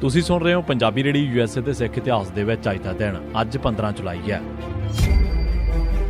ਤੁਸੀਂ ਸੁਣ ਰਹੇ ਹੋ ਪੰਜਾਬੀ ਰੇਡੀ ਯੂਐਸਏ ਦੇ ਸਿੱਖ ਇਤਿਹਾਸ ਦੇ ਵਿੱਚ ਅੱਜ ਦਾ ਦਿਨ। ਅੱਜ 15 ਜੁਲਾਈ ਹੈ।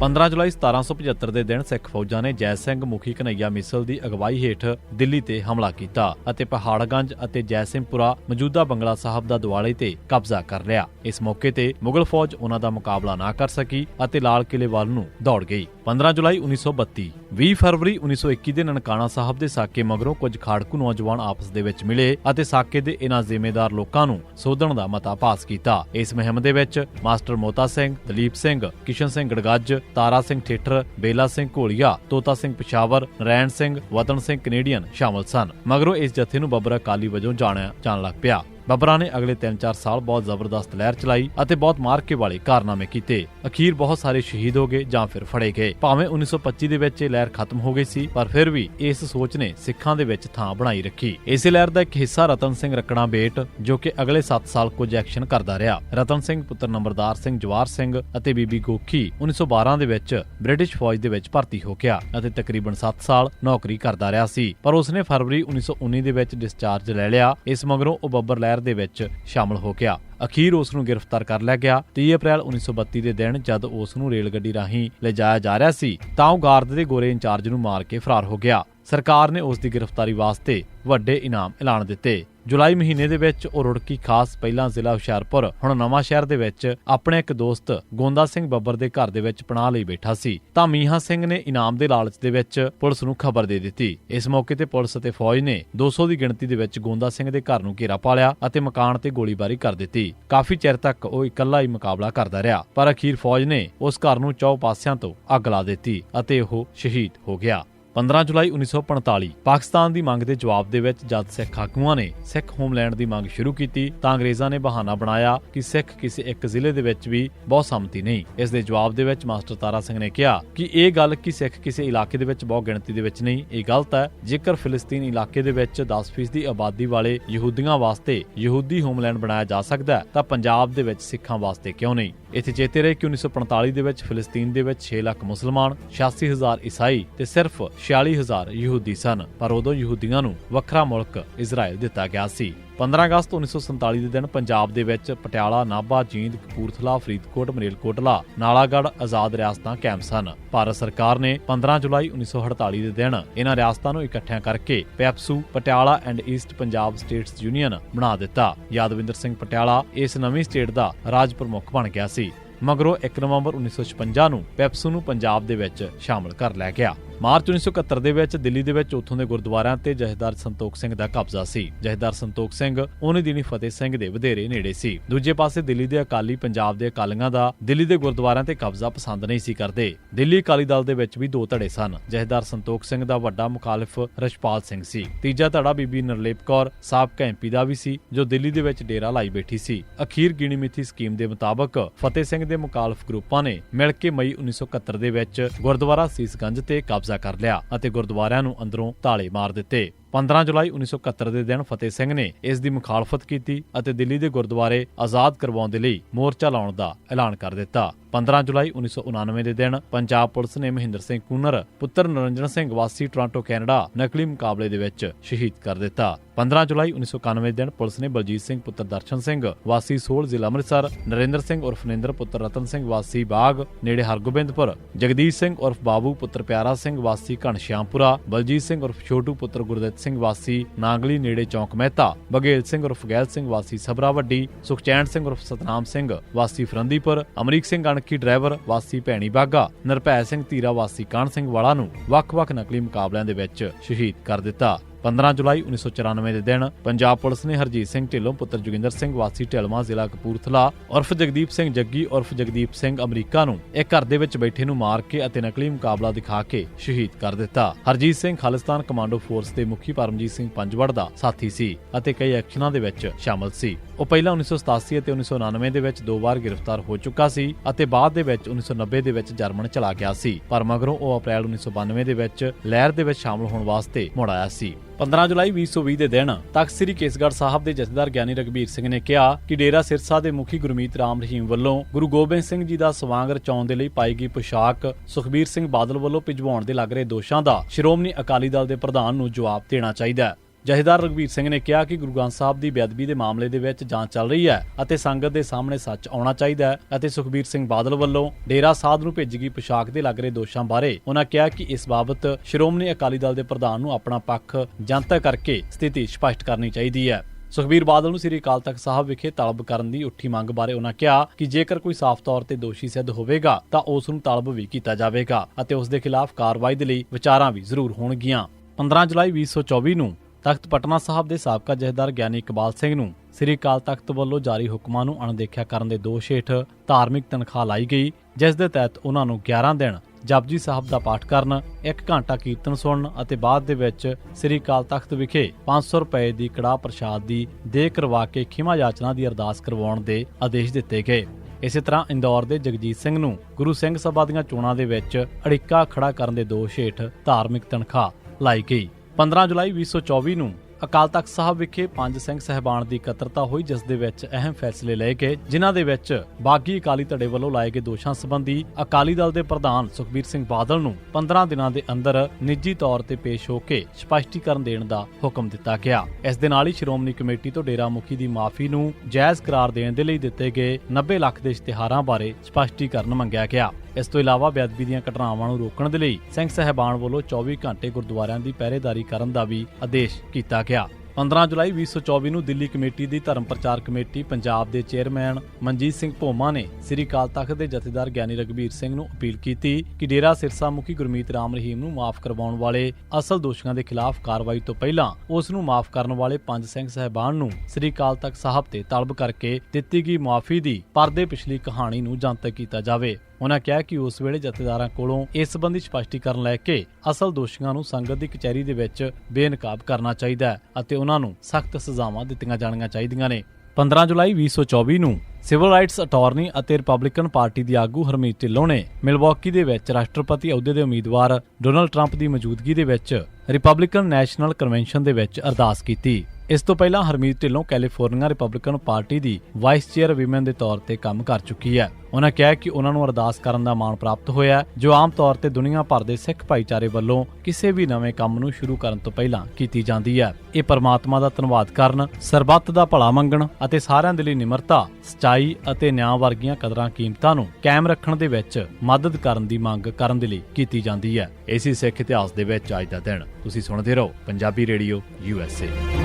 15 ਜੁਲਾਈ 1775 ਦੇ ਦਿਨ ਸਿੱਖ ਫੌਜਾਂ ਨੇ ਜੈ ਸਿੰਘ ਮੁਖੀ ਕਨਈਆ ਮਿਸਲ ਦੀ ਅਗਵਾਈ ਹੇਠ ਦਿੱਲੀ ਤੇ ਹਮਲਾ ਕੀਤਾ ਅਤੇ ਪਹਾੜਗੰਜ ਅਤੇ ਜੈਸਿੰਪੁਰਾ ਮੌਜੂਦਾ ਬੰਗਲਾ ਸਾਹਿਬ ਦਾ ਦੁਆਲੇ ਤੇ ਕਬਜ਼ਾ ਕਰ ਲਿਆ। ਇਸ ਮੌਕੇ ਤੇ ਮੁਗਲ ਫੌਜ ਉਹਨਾਂ ਦਾ ਮੁਕਾਬਲਾ ਨਾ ਕਰ ਸਕੀ ਅਤੇ ਲਾਲ ਕਿਲੇ ਵੱਲ ਨੂੰ ਦੌੜ ਗਈ। 15 ਜੁਲਾਈ 1932 20 ਫਰਵਰੀ 1921 ਦੇ ਨਨਕਾਣਾ ਸਾਹਿਬ ਦੇ ਸਾਕੇ ਮਗਰੋਂ ਕੁਝ ਖਾੜਕੂ ਨੌਜਵਾਨ ਆਪਸ ਦੇ ਵਿੱਚ ਮਿਲੇ ਅਤੇ ਸਾਕੇ ਦੇ ਇਹਨਾਂ ਜ਼ਿੰਮੇਦਾਰ ਲੋਕਾਂ ਨੂੰ ਸੋਧਣ ਦਾ ਮਤਾ ਪਾਸ ਕੀਤਾ। ਇਸ ਮੁਹਿੰਮ ਦੇ ਵਿੱਚ ਮਾਸਟਰ ਮੋਤਾ ਸਿੰਘ, ਦਲੀਪ ਸਿੰਘ, ਕਿਸ਼ਨ ਸਿੰਘ ਗੜਗੱਜ ਤਾਰਾ ਸਿੰਘ ਠੇਠਰ, ਬੇਲਾ ਸਿੰਘ ਘੋਲੀਆ, ਤੋਤਾ ਸਿੰਘ ਪਿਸ਼ਾਵਰ, ਨਰੈਣ ਸਿੰਘ, ਵਤਨ ਸਿੰਘ ਕੈਨੇਡੀਅਨ ਸ਼ਾਮਲ ਸਨ। ਮਗਰੋਂ ਇਸ ਜਥੇ ਨੂੰ ਬੱਬਰ ਅਕਾਲੀ ਵਜੋਂ ਜਾਣਿਆ ਜਾਣ ਲੱਗ ਪਿਆ। ਬੱਬਰਾਂ ਨੇ ਅਗਲੇ 3-4 ਸਾਲ ਬਹੁਤ ਜ਼ਬਰਦਸਤ ਲਹਿਰ ਚਲਾਈ ਅਤੇ ਬਹੁਤ ਮਾਰਕੇ ਵਾਲੇ ਕਾਰਨਾਮੇ ਕੀਤੇ। ਅਖੀਰ ਬਹੁਤ ਸਾਰੇ ਸ਼ਹੀਦ ਹੋ ਗਏ ਜਾਂ ਫਿਰ ਫੜੇ ਗਏ। ਭਾਵੇਂ 1925 ਦੇ ਵਿੱਚ ਇਹ ਲਹਿਰ ਖਤਮ ਹੋ ਗਈ ਸੀ, ਪਰ ਫਿਰ ਵੀ ਇਸ ਸੋਚ ਨੇ ਸਿੱਖਾਂ ਦੇ ਵਿੱਚ ਥਾਂ ਬਣਾਈ ਰੱਖੀ। ਇਸੇ ਲਹਿਰ ਦਾ ਇੱਕ ਹਿੱਸਾ ਰਤਨ ਸਿੰਘ ਰਕਣਾ ਬੇਟ, ਜੋ ਕਿ ਅਗਲੇ 7 ਸਾਲ ਕੁਝ ਐਕਸ਼ਨ ਕਰਦਾ ਰਿਹਾ। ਰਤਨ ਸਿੰਘ ਪੁੱਤਰ ਨੰਬਰਦਾਰ ਸਿੰਘ ਜਵਾਰ ਸਿੰਘ ਅਤੇ ਬੀਬੀ ਗੋਖੀ 1912 ਦੇ ਵਿੱਚ ਬ੍ਰਿਟਿਸ਼ ਫੌਜ ਦੇ ਵਿੱਚ ਭਰਤੀ ਹੋ ਗਿਆ ਅਤੇ ਤਕਰੀਬਨ 7 ਸਾਲ ਨੌਕਰੀ ਕਰਦਾ ਰਿਹਾ ਸੀ। ਪਰ ਉਸਨੇ ਫਰਵਰੀ 1919 ਦੇ ਵਿੱਚ ਡਿਸਚਾਰਜ ਲੈ ਲਿਆ। ਇਸ ਮਗਰੋਂ ਉਹ ਬੱਬਰ ਲਹਿਰ ਦੇ ਵਿੱਚ ਸ਼ਾਮਲ ਹੋ ਗਿਆ। ਅਖੀਰ ਉਸ ਨੂੰ ਗ੍ਰਿਫਤਾਰ ਕਰ ਲਿਆ ਗਿਆ। 30 ਅਪ੍ਰੈਲ 1932 ਦੇ ਦਿਨ ਜਦ ਉਸ ਨੂੰ ਰੇਲ ਗੱਡੀ ਰਾਹੀਂ ਲਿਜਾਇਆ ਜਾ ਰਿਹਾ ਸੀ, ਤਾਂ ਉਹ ਗਾਰਦ ਦੇ ਗੋਰੇ ਇੰਚਾਰਜ ਨੂੰ ਮਾਰ ਕੇ ਫਰਾਰ ਹੋ ਗਿਆ। ਸਰਕਾਰ ਨੇ ਉਸ ਦੀ ਗ੍ਰਿਫਤਾਰੀ ਵਾਸਤੇ ਵੱਡੇ ਇਨਾਮ ਐਲਾਨ ਦਿੱਤੇ। ਜੁਲਾਈ ਮਹੀਨੇ ਦੇ ਵਿੱਚ ਉਹ ਰੁੜਕੀ ਖਾਸ ਪਹਿਲਾਂ ਜ਼ਿਲ੍ਹਾ ਹੁਸ਼ਿਆਰਪੁਰ, ਹੁਣ ਨਵਾਂ ਸ਼ਹਿਰ ਦੇ ਵਿੱਚ ਆਪਣੇ ਇੱਕ ਦੋਸਤ ਗੋਂਦਾ ਸਿੰਘ ਬੱਬਰ ਦੇ ਘਰ ਦੇ ਵਿੱਚ ਪਨਾਹ ਲਈ ਬੈਠਾ ਸੀ। ਤਾਂ ਮੀਹਾ ਸਿੰਘ ਨੇ ਇਨਾਮ ਦੇ ਲਾਲਚ ਦੇ ਵਿੱਚ ਪੁਲਿਸ ਨੂੰ ਖਬਰ ਦੇ ਦਿੱਤੀ। ਇਸ ਮੌਕੇ ਤੇ ਪੁਲਿਸ ਅਤੇ ਫੌਜ ਨੇ 200 ਦੀ ਗਿਣਤੀ ਦੇ ਵਿੱਚ ਗੋਂਦਾ ਸਿੰਘ ਦੇ ਘਰ ਨੂੰ ਘੇਰਾ ਪਾ ਲਿਆ ਅਤੇ ਮਕਾਨ ਤੇ ਗੋਲੀਬਾਰੀ ਕਰ ਦਿੱਤੀ। ਕਾਫੀ ਚਿਰ ਤੱਕ ਉਹ ਇਕੱਲਾ ਹੀ ਮੁਕਾਬਲਾ ਕਰਦਾ ਰਿਹਾ, ਪਰ ਅਖੀਰ ਫੌਜ ਨੇ ਉਸ ਘਰ ਨੂੰ ਚੌ ਪਾਸਿਆਂ ਤੋਂ ਅੱਗ ਲਾ ਦਿੱਤੀ ਅਤੇ ਉਹ ਸ਼ਹੀਦ ਹੋ ਗਿਆ। 15 ਜੁਲਾਈ 1945 ਪਾਕਿਸਤਾਨ ਦੀ ਮੰਗ ਦੇ ਜਵਾਬ ਦੇ ਵਿੱਚ ਜਦ ਸਿੱਖ ਆਗੂਆਂ ਨੇ ਸਿੱਖ ਹੋਮਲੈਂਡ ਦੀ ਮੰਗ ਸ਼ੁਰੂ ਕੀਤੀ, ਤਾਂ ਅੰਗਰੇਜ਼ਾਂ ਨੇ ਬਹਾਨਾ ਬਣਾਇਆ ਕਿ ਸਿੱਖ ਕਿਸੇ ਇੱਕ ਜ਼ਿਲ੍ਹੇ ਦੇ ਵਿੱਚ ਵੀ ਬਹੁਤ ਸੰਮਤੀ ਨਹੀਂ। ਇਸ ਦੇ ਜਵਾਬ ਦੇ ਵਿੱਚ ਮਾਸਟਰ ਤਾਰਾ ਸਿੰਘ ਨੇ ਕਿਹਾ ਕਿ ਇਹ ਗੱਲ ਕਿ ਸਿੱਖ ਕਿਸੇ ਇਲਾਕੇ ਦੇ ਵਿੱਚ ਬਹੁਤ ਗਿਣਤੀ ਦੇ ਵਿੱਚ ਨਹੀਂ, ਇਹ ਗਲਤ ਹੈ। ਜੇਕਰ ਫਿਲਸਤੀਨ ਇਲਾਕੇ ਦੇ ਵਿੱਚ 10% ਦੀ ਆਬਾਦੀ ਵਾਲੇ ਯਹੂਦੀਆਂ ਵਾਸਤੇ ਯਹੂਦੀ ਹੋਮਲੈਂਡ ਬਣਾਇਆ ਜਾ ਸਕਦਾ ਹੈ, ਤਾਂ ਪੰਜਾਬ ਦੇ ਵਿੱਚ ਸਿੱਖਾਂ ਵਾਸਤੇ ਕਿਉਂ ਨਹੀਂ? ਇੱਥੇ ਚੇਤੇ ਰਹੇ ਕਿ 1945 ਦੇ ਵਿੱਚ ਫਿਲਿਸਤੀਨ ਦੇ ਵਿੱਚ 6 ਲੱਖ ਮੁਸਲਮਾਨ 86000 ਈਸਾਈ ਤੇ ਸਿਰਫ 46000 ਯਹੂਦੀ ਸਨ, ਪਰ ਉਦੋਂ ਯਹੂਦੀਆਂ ਨੂੰ ਵੱਖਰਾ ਮੁਲਕ ਇਜ਼ਰਾਈਲ ਦਿੱਤਾ ਗਿਆ ਸੀ। 15 ਅਗਸਤ 1947 ਦੇ ਦਿਨ ਪੰਜਾਬ ਦੇ ਵਿੱਚ ਪਟਿਆਲਾ, ਨਾਭਾ, ਜੀਂਦ, ਕਪੂਰਥਲਾ, ਫਰੀਦਕੋਟ, ਮਰੇਲਕੋਟਲਾ, ਨਾਲਾਗੜ੍ਹ, ਆਜ਼ਾਦ ਰਿਆਸਤਾਂ ਕਾਇਮ ਸਨ। ਭਾਰਤ ਸਰਕਾਰ ਨੇ 15 ਜੁਲਾਈ 1948 ਦੇ ਦਿਨ ਇਹਨਾਂ ਰਿਆਸਤਾਂ ਨੂੰ ਇਕੱਠਿਆਂ ਕਰਕੇ PEPSU, Patiala and East Punjab States Union ਬਣਾ ਦਿੱਤਾ। ਯਾਦਵਿੰਦਰ ਸਿੰਘ ਪਟਿਆਲਾ ਇਸ ਨਵੀਂ ਸਟੇਟ ਦਾ ਰਾਜ ਪ੍ਰਮੁੱਖ ਬਣ ਗਿਆ ਸੀ। ਮਗਰੋਂ 1 ਨਵੰਬਰ 1956 ਨੂੰ ਪੈਪਸੂ ਨੂੰ ਪੰਜਾਬ ਦੇ ਵਿੱਚ ਸ਼ਾਮਲ ਕਰ ਲਿਆ ਗਿਆ। ਮਾਰਚ 1971 ਦੇ ਵਿੱਚ ਦਿੱਲੀ ਦੇ ਵਿੱਚ ਉੱਥੋਂ ਦੇ ਗੁਰਦੁਆਰਿਆਂ ਤੇ ਜਹੇਦਾਰ ਸੰਤੋਖ ਸਿੰਘ ਦਾ ਕਬਜ਼ਾ ਸੀ। ਜਹੇਦਾਰ ਸੰਤੋਖ ਸਿੰਘ ਉਹਨੇ ਦਿਨੀ ਫਤਿਹ ਸਿੰਘ ਦੇ ਵਧੇਰੇ ਨੇੜੇ ਸੀ। ਦੂਜੇ ਪਾਸੇ ਦਿੱਲੀ ਦੇ ਅਕਾਲੀ ਪੰਜਾਬ ਦੇ ਅਕਾਲੀਆਂ ਦਾ ਦਿੱਲੀ ਦੇ ਗੁਰਦੁਆਰਿਆਂ ਤੇ ਕਬਜ਼ਾ ਪਸੰਦ ਨਹੀਂ ਸੀ ਕਰਦੇ। ਦਿੱਲੀ ਅਕਾਲੀ ਦਲ ਦੇ ਵਿੱਚ ਵੀ ਦੋ ਧੜੇ ਸਨ। ਜਹੇਦਾਰ ਸੰਤੋਖ ਸਿੰਘ ਦਾ ਵੱਡਾ ਮੁਖਾਲਿਫ ਰਸ਼ਪਾਲ ਸਿੰਘ ਸੀ। ਤੀਜਾ ਧੜਾ ਬੀਬੀ ਨਰਲੇਪ ਕੌਰ, ਸਾਬਕਾ ਐਮਪੀ ਦਾ ਵੀ ਸੀ, ਜੋ ਦਿੱਲੀ ਦੇ ਵਿੱਚ ਡੇਰਾ ਲਾਈ ਬੈਠੀ ਸੀ। ਅਖੀਰ ਗਿਣੀ ਮਿਥੀ ਸਕੀਮ ਦੇ ਮੁਤਾਬਕ ਫਤਿਹ ਸਿੰਘ ਦੇ ਮੁਖਾਲਫ ਗਰੁੱਪਾਂ ਨੇ ਮਿਲ ਕੇ ਮਈ 1971 ਦੇ ਵਿੱਚ ਗੁਰਦੁਆਰਾ ਸੀਸਗੰਜ ਤੇ ਕਬਜ਼ਾ ਕਬਜ਼ਾ ਕਰ ਲਿਆ ਅਤੇ ਗੁਰਦੁਆਰਿਆਂ ਨੂੰ ਅੰਦਰੋਂ ਤਾਲੇ ਮਾਰ ਦਿੱਤੇ। 15 ਜੁਲਾਈ 1971 ਦੇ ਦਿਨ ਫਤਿਹ ਸਿੰਘ ਨੇ ਇਸ ਦੀ ਮੁਖਾਲਫਤ ਕੀਤੀ ਅਤੇ ਦਿੱਲੀ ਦੇ ਗੁਰਦੁਆਰੇ ਆਜ਼ਾਦ ਕਰਵਾਉਣ ਦੇ ਲਈ ਮੋਰਚਾ ਲਾਉਣ ਦਾ ਐਲਾਨ ਕਰ ਦਿੱਤਾ। 15 ਜੁਲਾਈ 1999 ਦੇ ਦਿਨ ਪੰਜਾਬ ਪੁਲਿਸ ਨੇ ਮਹਿੰਦਰ ਸਿੰਘ ਕੂਨਰ, ਪੁੱਤਰ ਨਰਿੰਦਰ ਸਿੰਘ ਵਾਸੀ ਟੋਰਾਂਟੋ, ਕੈਨੇਡਾ ਨਕਲੀ ਮੁਕਾਬਲੇ ਦੇ ਵਿੱਚ ਸ਼ਹੀਦ ਕਰ ਦਿੱਤਾ। 15 ਜੁਲਾਈ 1991 ਦੇ ਦਿਨ ਪੁਲਿਸ ਨੇ ਬਲਜੀਤ ਸਿੰਘ, ਪੁੱਤਰ ਦਰਸ਼ਨ ਸਿੰਘ ਵਾਸੀ ਸੋਲ ਜ਼ਿਲ੍ਹਾ ਅੰਮ੍ਰਿਤਸਰ, ਨਰਿੰਦਰ ਸਿੰਘ ਉਰਫ ਨਿੰਦਰ, ਪੁੱਤਰ ਰਤਨ ਸਿੰਘ ਵਾਸੀ ਬਾਗ, ਨੇੜੇ ਹਰਗੋਬਿੰਦਪੁਰ, ਜਗਦੀਸ਼ ਸਿੰਘ ਉਰਫ ਬਾਬੂ, ਪੁੱਤਰ ਪਿਆਰਾ ਸਿੰਘ ਵਾਸੀ ਘਣਸ਼ਿਆਮਪੁਰਾ, ਬਲਜੀਤ ਸਿੰਘ ਉਰਫ ਛੋਟੂ, ਪੁੱਤਰ ਗੁਰਦਿੱਤ ਸਿੰਘ ਵਾਸੀ ਨਾਂਗਲੀ ਨੇੜੇ ਚੌਂਕ ਮਹਿਤਾ ਬਗੇਲ ਸਿੰਘ ਉਰਫ ਗੈਲ ਸਿੰਘ ਵਾਸੀ ਸਬਰਾ ਵੱਡੀ, ਸੁਖਚੈਨ ਸਿੰਘ ਉਰਫ ਸਤਨਾਮ ਸਿੰਘ, ਵਾਸੀ ਫਰੰਦੀਪੁਰ, ਅਮਰੀਕ ਸਿੰਘ ਅਣਖੀ ਡਰਾਈਵਰ, ਵਾਸੀ ਭੈਣੀ ਬਾਗਾ ਨਿਰਭੈ ਸਿੰਘ ਧੀਰਾ ਵਾਸੀ ਕਾਨ ਸਿੰਘ ਵਾਲਾ ਨੂੰ ਵੱਖ-ਵੱਖ ਨਕਲੀ ਮੁਕਾਬਲਿਆਂ ਦੇ ਵਿੱਚ ਸ਼ਹੀਦ ਕਰ ਦਿੱਤਾ। 15 ਜੁਲਾਈ 1994 ਦੇ ਦਿਨ ਪੰਜਾਬ ਪੁਲਿਸ ਨੇ ਹਰਜੀਤ ਸਿੰਘ ਢਿੱਲੋਂ ਪੁੱਤਰ ਜੋਗਿੰਦਰ ਸਿੰਘ ਵਾਸੀ ਢਿਲਵਾਂ ਜ਼ਿਲ੍ਹਾ ਕਪੂਰਥਲਾ, ਉਰਫ ਜਗਦੀਪ ਸਿੰਘ ਜੱਗੀ, ਉਰਫ ਜਗਦੀਪ ਸਿੰਘ ਅਮਰੀਕਾ ਨੂੰ ਇੱਕ ਘਰ ਦੇ ਵਿੱਚ ਬੈਠੇ ਨੂੰ ਮਾਰ ਕੇ ਅਤੇ ਨਕਲੀ ਮੁਕਾਬਲਾ ਦਿਖਾ ਕੇ ਸ਼ਹੀਦ ਕਰ ਦਿੱਤਾ। ਹਰਜੀਤ ਸਿੰਘ ਖਾਲਿਸਤਾਨ ਕਮਾਂਡੋ ਫੋਰਸ ਦੇ ਮੁਖੀ ਪਰਮਜੀਤ ਸਿੰਘ ਪੰਜਵੜ ਦਾ ਸਾਥੀ ਸੀ ਅਤੇ ਕਈ ਐਕਸ਼ਨਾਂ ਦੇ ਵਿੱਚ ਸ਼ਾਮਲ ਸੀ। ਉਹ ਪਹਿਲਾਂ 1987 ਅਤੇ 1999 ਦੇ ਵਿੱਚ ਦੋ ਵਾਰ ਗ੍ਰਿਫਤਾਰ ਹੋ ਚੁੱਕਾ ਸੀ ਅਤੇ ਬਾਅਦ ਦੇ ਵਿੱਚ 1990 ਦੇ ਵਿੱਚ ਜਰਮਨ ਚਲਾ ਗਿਆ ਸੀ। ਪਰ ਮਗਰੋਂ ਉਹ ਅਪ੍ਰੈਲ 1992 ਦੇ ਵਿੱਚ ਲਹਿਰ ਦੇ ਵਿੱਚ ਸ਼ਾਮਲ ਹੋਣ ਵਾਸਤੇ ਮੁੜ ਆਇਆ ਸੀ। 15 ਜੁਲਾਈ 2020 ਦੇ ਦਿਨ ਤਖਤ ਸ੍ਰੀ ਕੇਸਗੜ੍ਹ ਸਾਹਿਬ ਦੇ ਜਥੇਦਾਰ ਗਿਆਨੀ ਰਗਬੀਰ ਸਿੰਘ ਨੇ ਕਿਹਾ ਕਿ ਡੇਰਾ ਸਿਰਸਾ ਦੇ ਮੁਖੀ ਗੁਰਮੀਤ ਰਾਮ ਰਹੀਮ ਵੱਲੋਂ ਗੁਰੂ ਗੋਬਿੰਦ ਸਿੰਘ ਜੀ ਦਾ ਸਵਾਂਗ ਰਚਾਉਣ ਦੇ ਲਈ ਪਾਈ ਗਈ ਪੁਸ਼ਾਕ ਸੁਖਬੀਰ ਸਿੰਘ ਬਾਦਲ ਵੱਲੋਂ ਭਿਜਵਾਉਣ ਦੇ ਲੱਗ ਰਹੇ ਦੋਸ਼ਾਂ ਦਾ ਸ਼੍ਰੋਮਣੀ ਅਕਾਲੀ ਦਲ ਦੇ ਪ੍ਰਧਾਨ ਨੂੰ ਜਵਾਬ ਦੇਣਾ ਚਾਹੀਦਾ ਹੈ। ਜਥੇਦਾਰ ਰਘਵੀਰ ਸਿੰਘ ਨੇ ਕਿਹਾ ਕਿ ਗੁਰੂ ਗ੍ਰੰਥ ਸਾਹਿਬ ਦੀ ਬੇਅਦਬੀ ਦੇ ਮਾਮਲੇ ਦੇ ਵਿੱਚ ਜਾਂਚ ਚੱਲ ਰਹੀ ਹੈ ਅਤੇ ਸੰਗਤ ਦੇ ਸਾਹਮਣੇ ਸੱਚ ਆਉਣਾ ਚਾਹੀਦਾ ਹੈ ਅਤੇ ਸੁਖਬੀਰ ਸਿੰਘ ਬਾਦਲ ਵੱਲੋਂ ਡੇਰਾ ਸਾਧ ਨੂੰ ਭੇਜੀ ਗਈ ਪੋਸ਼ਾਕ ਦੇ ਲੱਗ ਰਹੇ ਦੋਸ਼ਾਂ ਬਾਰੇ ਉਹਨਾਂ ਕਿਹਾ ਕਿ ਇਸ ਬਾਬਤ ਸ਼੍ਰੋਮਣੀ ਅਕਾਲੀ ਦਲ ਦੇ ਪ੍ਰਧਾਨ ਨੂੰ ਆਪਣਾ ਪੱਖ ਜਨਤਕ ਕਰਕੇ ਸਥਿਤੀ ਸਪਸ਼ਟ ਕਰਨੀ ਚਾਹੀਦੀ ਹੈ। ਸੁਖਬੀਰ ਬਾਦਲ ਨੂੰ ਸ੍ਰੀ ਅਕਾਲ ਤਖਤ ਸਾਹਿਬ ਵਿਖੇ ਤਲਬ ਕਰਨ ਦੀ ਉੱਠੀ ਮੰਗ ਬਾਰੇ ਉਹਨਾਂ ਕਿਹਾ ਕਿ ਜੇਕਰ ਕੋਈ ਸਾਫ਼ ਤੌਰ ਤੇ ਦੋਸ਼ੀ ਸਿੱਧ ਹੋਵੇਗਾ ਤਾਂ ਉਸ ਨੂੰ ਤਲਬ ਵੀ ਕੀਤਾ ਜਾਵੇਗਾ ਅਤੇ ਉਸ ਦੇ ਖਿਲਾਫ ਕਾਰਵਾਈ ਦੇ ਲਈ ਵਿਚਾਰਾਂ ਵੀ ਜ਼ਰੂਰ ਹੋਣਗੀਆਂ। 15 ਜੁਲਾਈ 2024 ਨੂੰ ਤਖਤ ਪਟਨਾ ਸਾਹਿਬ ਦੇ ਸਾਬਕਾ ਜਥੇਦਾਰ ਗਿਆਨੀ ਇਕਬਾਲ ਸਿੰਘ ਨੂੰ ਸ੍ਰੀ ਅਕਾਲ ਤਖਤ ਵੱਲੋਂ ਜਾਰੀ ਹੁਕਮਾਂ ਨੂੰ ਅਣਦੇਖਿਆ ਕਰਨ ਦੇ ਦੋਸ਼ ਹੇਠ ਧਾਰਮਿਕ ਤਨਖਾਹ ਲਾਈ ਗਈ, ਜਿਸ ਦੇ ਤਹਿਤ ਉਹਨਾਂ ਨੂੰ 11 ਦਿਨ ਜਪਜੀ ਸਾਹਿਬ ਦਾ ਪਾਠ ਕਰਨ 1 ਘੰਟਾ ਕੀਰਤਨ ਸੁਣਨ ਅਤੇ ਬਾਅਦ ਦੇ ਵਿੱਚ ਸ੍ਰੀ ਅਕਾਲ ਤਖਤ ਵਿਖੇ 500 ਰੁਪਏ ਦੀ ਕੜਾਹ ਪ੍ਰਸ਼ਾਦ ਦੀ ਦੇ ਕਰਵਾ ਕੇ ਖਿਮਾ ਯਾਚਨਾ ਦੀ ਅਰਦਾਸ ਕਰਵਾਉਣ ਦੇ ਆਦੇਸ਼ ਦਿੱਤੇ ਗਏ। ਇਸੇ ਤਰ੍ਹਾਂ ਇੰਦੌਰ ਦੇ ਜਗਜੀਤ ਸਿੰਘ ਨੂੰ ਗੁਰੂ ਸਿੰਘ ਸਭਾ ਦੀਆਂ ਚੋਣਾਂ ਦੇ ਵਿੱਚ ਅੜਿੱਕਾ ਖੜਾ ਕਰਨ ਦੇ ਦੋਸ਼ ਹੇਠ ਧਾਰਮਿਕ ਤਨਖਾਹ ਲਾਈ ਗਈ। 15 ਜੁਲਾਈ 2024 ਨੂੰ ਅਕਾਲ ਤਖਤ ਸਾਹਿਬ ਵਿਖੇ ਪੰਜ ਸਿੰਘ ਸਹਿਬਾਨ ਦੀ ਇਕੱਤਰਤਾ ਹੋਈ, ਜਿਸ ਦੇ ਵਿੱਚ ਅਹਿਮ ਫੈਸਲੇ ਲਏ ਗਏ, ਜਿਨ੍ਹਾਂ ਦੇ ਵਿੱਚ ਬਾਗੀ ਅਕਾਲੀ ਧੜੇ ਵੱਲੋਂ ਲਾਏ ਗਏ ਦੋਸ਼ਾਂ ਸੰਬੰਧੀ ਅਕਾਲੀ ਦਲ ਦੇ ਪ੍ਰਧਾਨ ਸੁਖਬੀਰ ਸਿੰਘ ਬਾਦਲ ਨੂੰ 15 ਦਿਨਾਂ ਦੇ ਅੰਦਰ ਨਿੱਜੀ ਤੌਰ ਤੇ ਪੇਸ਼ ਹੋ ਕੇ ਸਪਸ਼ਟੀਕਰਨ ਦੇਣ ਦਾ ਹੁਕਮ ਦਿੱਤਾ ਗਿਆ। ਇਸ ਦੇ ਨਾਲ ਹੀ ਸ਼੍ਰੋਮਣੀ ਕਮੇਟੀ ਤੋਂ ਡੇਰਾ ਮੁਖੀ ਦੀ ਮਾਫੀ ਨੂੰ ਜਾਇਜ਼ ਕਰਾਰ ਦੇਣ ਦੇ ਲਈ ਦਿੱਤੇ ਗਏ 90 ਲੱਖ ਦੇ ਇਸ਼ਤਿਹਾਰਾਂ ਬਾਰੇ ਸਪਸ਼ਟੀਕਰਨ ਮੰਗਿਆ ਗਿਆ। ਇਸ ਤੋਂ ਇਲਾਵਾ ਬੇਅਦਬੀ ਦੀਆਂ ਘਟਨਾਵਾਂ ਨੂੰ ਰੋਕਣ ਦੇ ਲਈ ਸਿੰਘ ਸਹਿਬਾਨ ਵੱਲੋਂ 24 ਘੰਟੇ ਗੁਰਦੁਆਰਿਆਂ ਦੀ ਪਹਿਰੇਦਾਰੀ ਕਰਨ ਦਾ ਵੀ ਆਦੇਸ਼ ਕੀਤਾ ਗਿਆ। 15 ਜੁਲਾਈ 2024 ਨੂੰ ਦਿੱਲੀ ਕਮੇਟੀ ਦੀ ਧਰਮ ਪ੍ਰਚਾਰ ਕਮੇਟੀ ਪੰਜਾਬ ਦੇ ਚੇਅਰਮੈਨ ਮਨਜੀਤ ਸਿੰਘ ਭੋਮਾ ਨੇ ਸ੍ਰੀ ਅਕਾਲ ਤਖਤ ਦੇ ਜਥੇਦਾਰ ਗਿਆਨੀ ਰਗਵੀਰ ਸਿੰਘ ਨੂੰ ਅਪੀਲ ਕੀਤੀ ਕਿ ਡੇਰਾ ਸਿਰਸਾ ਮੁਖੀ ਗੁਰਮੀਤ ਰਾਮ ਰਹੀਮ ਨੂੰ ਮਾਫ ਕਰਵਾਉਣ ਵਾਲੇ ਅਸਲ ਦੋਸ਼ੀਆਂ ਦੇ ਖਿਲਾਫ ਕਾਰਵਾਈ ਤੋਂ ਪਹਿਲਾਂ ਉਸ ਨੂੰ ਮਾਫ ਕਰਨ ਵਾਲੇ ਪੰਜ ਸਿੰਘ ਸਹਿਬਾਨ ਨੂੰ ਸ੍ਰੀ ਅਕਾਲ ਤਖਤ ਸਾਹਿਬ ਤੇ ਤਲਬ ਕਰਕੇ ਦਿੱਤੀ ਗਈ ਮਾਫੀ ਦੀ ਪਰਦੇ ਪਿਛਲੀ ਕਹਾਣੀ ਨੂੰ ਜਨਤਕ ਕੀਤਾ ਜਾਵੇ। ਉਹਨਾਂ ਕਿਹਾ ਕਿ ਉਸ ਵੇਲੇ ਜਥੇਦਾਰਾਂ ਕੋਲੋਂ ਇਸ ਸੰਬੰਧੀ ਸਪਸ਼ਟੀਕਰਨ ਲੈ ਕੇ ਅਸਲ ਦੋਸ਼ੀਆਂ ਨੂੰ ਸੰਗਤ ਦੀ ਕਚਹਿਰੀ ਦੇ ਵਿੱਚ ਬੇਨਕਾਬ ਕਰਨਾ ਚਾਹੀਦਾ ਹੈ ਅਤੇ ਉਹਨਾਂ ਨੂੰ ਸਖਤ ਸਜ਼ਾਵਾਂ ਦਿੱਤੀਆਂ ਜਾਣੀਆਂ ਚਾਹੀਦੀਆਂ ਨੇ। 15 ਜੁਲਾਈ 2024 ਨੂੰ ਸਿਵਲ ਰਾਈਟਸ ਅਟਾਰਨੀ ਅਤੇ ਰਿਪਬਲਿਕਨ ਪਾਰਟੀ ਦੀ ਆਗੂ ਹਰਮੀਤ ਢਿੱਲੋਂ ਨੇ ਮਿਲਵਾਕੀ ਦੇ ਵਿੱਚ ਰਾਸ਼ਟਰਪਤੀ ਅਹੁਦੇ ਦੇ ਉਮੀਦਵਾਰ ਡੋਨਲਡ ਟਰੰਪ ਦੀ ਮੌਜੂਦਗੀ ਦੇ ਵਿੱਚ ਰਿਪਬਲਿਕਨ ਨੈਸ਼ਨਲ ਕਨਵੈਨਸ਼ਨ ਦੇ ਵਿੱਚ ਅਰਦਾਸ ਕੀਤੀ। ਇਸ ਤੋਂ ਪਹਿਲਾਂ Harmeet Dhillon California Republican party ਦੀ ਵਾਈਸ ਚੇਅਰ ਵਿਮਨ ਦੇ ਤੌਰ ਤੇ ਕੰਮ ਕਰ ਚੁੱਕੀ ਹੈ। ਉਹਨਾਂ ਕਿਹਾ ਕਿ ਉਹਨਾਂ ਨੂੰ ਅਰਦਾਸ ਕਰਨ ਦਾ ਮਾਣ ਪ੍ਰਾਪਤ ਹੋਇਆ ਜੋ ਆਮ ਤੌਰ ਤੇ ਦੁਨੀਆ ਭਰ ਦੇ ਸਿੱਖ ਭਾਈਚਾਰੇ ਵੱਲੋਂ ਕਿਸੇ ਵੀ ਨਵੇਂ ਕੰਮ ਨੂੰ ਸ਼ੁਰੂ ਕਰਨ ਤੋਂ ਪਹਿਲਾਂ ਕੀਤੀ ਜਾਂਦੀ ਹੈ। ਇਹ ਪਰਮਾਤਮਾ ਦਾ ਧੰਨਵਾਦ ਕਰਨ, ਸਰਬੱਤ ਦਾ ਭਲਾ ਮੰਗਣ ਅਤੇ ਸਾਰਿਆਂ ਦੇ ਲਈ ਨਿਮਰਤਾ, ਸਚਾਈ ਅਤੇ ਨਿਆਂ ਵਰਗੀਆਂ ਕਦਰਾਂ ਕੀਮਤਾਂ ਨੂੰ ਕਾਇਮ ਰੱਖਣ ਦੇ ਵਿੱਚ ਮਦਦ ਕਰਨ ਦੀ ਮੰਗ ਕਰਨ ਦੇ ਲਈ ਕੀਤੀ ਜਾਂਦੀ ਹੈ। ਇਸੇ ਸਿੱਖ ਇਤਿਹਾਸ ਦੇ ਵਿੱਚ ਅੱਜ ਦਾ ਦਿਨ। ਤੁਸੀਂ ਸੁਣਦੇ ਰਹੋ ਪੰਜਾਬੀ ਰੇਡੀਓ ਯੂਐਸਏ